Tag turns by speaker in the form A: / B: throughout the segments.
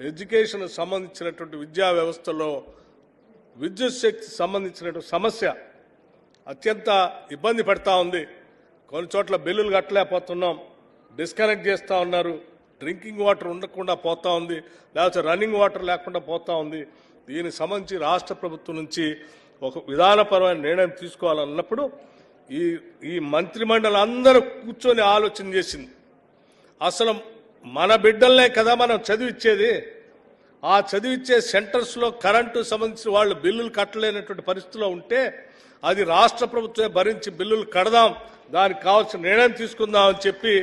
A: Education సంబంధించినటువంటి విద్యా వ్యవస్థలో విద్యుత్ శక్తి సంబంధించినటువంటి సమస్య అత్యంత ఇబ్బంది పడతా ఉంది. కొన్ని చోట్ల బిల్లులు కట్టలేకపోతున్నాం. డిస్కనెక్ట్ చేస్తూ ఉన్నారు. డ్రింకింగ్ వాటర్ ఉండకుండా పోతా ఉంది. లేకపోతే రన్నింగ్ వాటర్ లేకుండా పోతా ఉంది. దీనికి సంబంధించి రాష్ట్ర ప్రభుత్వం నుంచి ఒక విధానపరమైన నిర్ణయం తీసుకోవాలన్నప్పుడు ఈ ఈ మంత్రిమండలి అందరూ కూర్చొని ఆలోచన చేసింది. అసలు మన బిడ్డలనే కదా మనం చదివిచ్చేది? ఆ చదివిచ్చే సెంటర్స్లో కరెంటు సంబంధించిన వాళ్ళు బిల్లులు కట్టలేనటువంటి పరిస్థితిలో ఉంటే అది రాష్ట్ర ప్రభుత్వమే భరించి బిల్లులు కడదాం దానికి కావాల్సిన నిర్ణయం తీసుకుందాం అని చెప్పి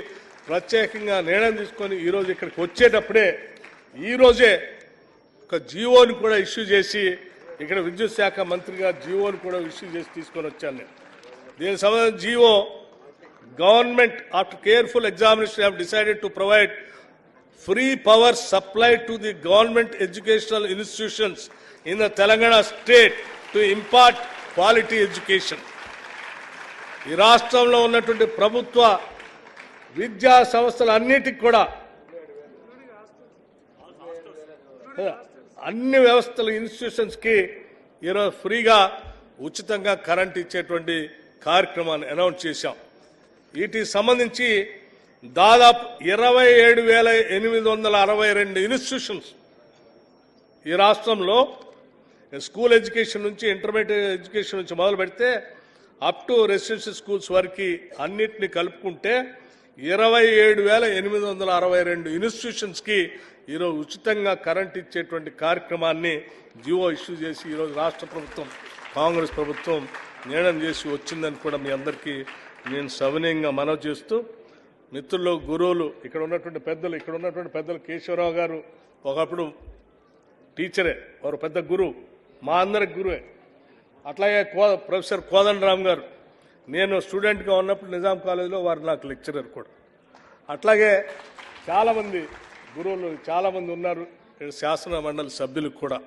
A: ప్రత్యేకంగా నిర్ణయం తీసుకొని ఈరోజు ఇక్కడికి వచ్చేటప్పుడే ఈరోజే ఒక జీవోని కూడా ఇష్యూ చేసి ఇక్కడ విద్యుత్ శాఖ మంత్రిగా జీవోని కూడా ఇష్యూ చేసి తీసుకొని వచ్చాను నేను. దీనికి సంబంధించిన G O government after careful examination have decided to provide free power supply to the government educational institutions in the Telangana state to impart quality education ఈ రాష్ట్రంలో ఉన్నటువంటి ప్రభుత్వ విద్యా సంస్థలన్నిటికి కూడా అన్ని వ్యవస్థలు ఇన్స్టిట్యూషన్స్కి ఈరోజు ఫ్రీగా ఉచితంగా కరెంట్ ఇచ్చేటువంటి కార్యక్రమాన్ని అనౌన్స్ చేశాం. వీటికి సంబంధించి దాదాపు ఇరవై ఏడు వేల ఎనిమిది వందల అరవై రెండు ఇన్స్టిట్యూషన్స్ ఈ రాష్ట్రంలో స్కూల్ ఎడ్యుకేషన్ నుంచి ఇంటర్మీడియట్ ఎడ్యుకేషన్ నుంచి మొదలు పెడితే అప్ టు రెసిడెన్షియల్ స్కూల్స్ వరకు అన్నిటిని కలుపుకుంటే ఇరవై ఏడు వేల ఎనిమిది వందల అరవై రెండు ఇన్స్టిట్యూషన్స్కి ఈరోజు ఉచితంగా కరెంట్ ఇచ్చేటువంటి కార్యక్రమాన్ని జియో ఇష్యూ చేసి ఈరోజు రాష్ట్ర ప్రభుత్వం కాంగ్రెస్ ప్రభుత్వం నిర్ణయం చేసి వచ్చిందని కూడా మీ అందరికీ నేను సవినయంగా మనవి చేస్తూ మిత్రులు గురువులు ఇక్కడ ఉన్నటువంటి పెద్దలు ఇక్కడ ఉన్నటువంటి పెద్దలు కేశవరావు గారు ఒకప్పుడు టీచరే వారు పెద్ద గురువు మా అందరికి గురువే. అట్లాగే కో ప్రొఫెసర్ కోదండరామ్ గారు నేను స్టూడెంట్గా ఉన్నప్పుడు నిజాం కాలేజీలో వారు నాకు లెక్చరర్ కూడా. అట్లాగే చాలామంది గురువులు చాలామంది ఉన్నారు శాసన మండలి సభ్యులకు కూడా.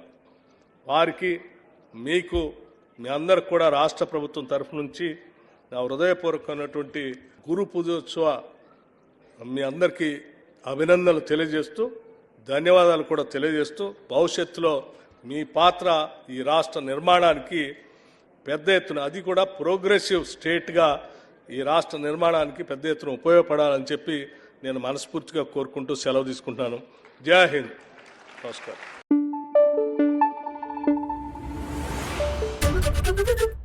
A: వారికి మీకు మీ అందరికి కూడా రాష్ట్ర ప్రభుత్వం తరఫు నుంచి నా హృదయపూర్వకమైనటువంటి గురు పూజోత్సవ మీ అందరికీ అభినందనలు తెలియజేస్తూ ధన్యవాదాలు కూడా తెలియజేస్తూ భవిష్యత్తులో మీ పాత్ర ఈ రాష్ట్ర నిర్మాణానికి పెద్ద ఎత్తున అది కూడా ప్రోగ్రెసివ్ స్టేట్గా ఈ రాష్ట్ర నిర్మాణానికి పెద్ద ఎత్తున ఉపయోగపడాలని చెప్పి నేను మనస్ఫూర్తిగా కోరుకుంటూ సెలవు తీసుకుంటున్నాను. జై హింద్. నమస్కారం. Thank you.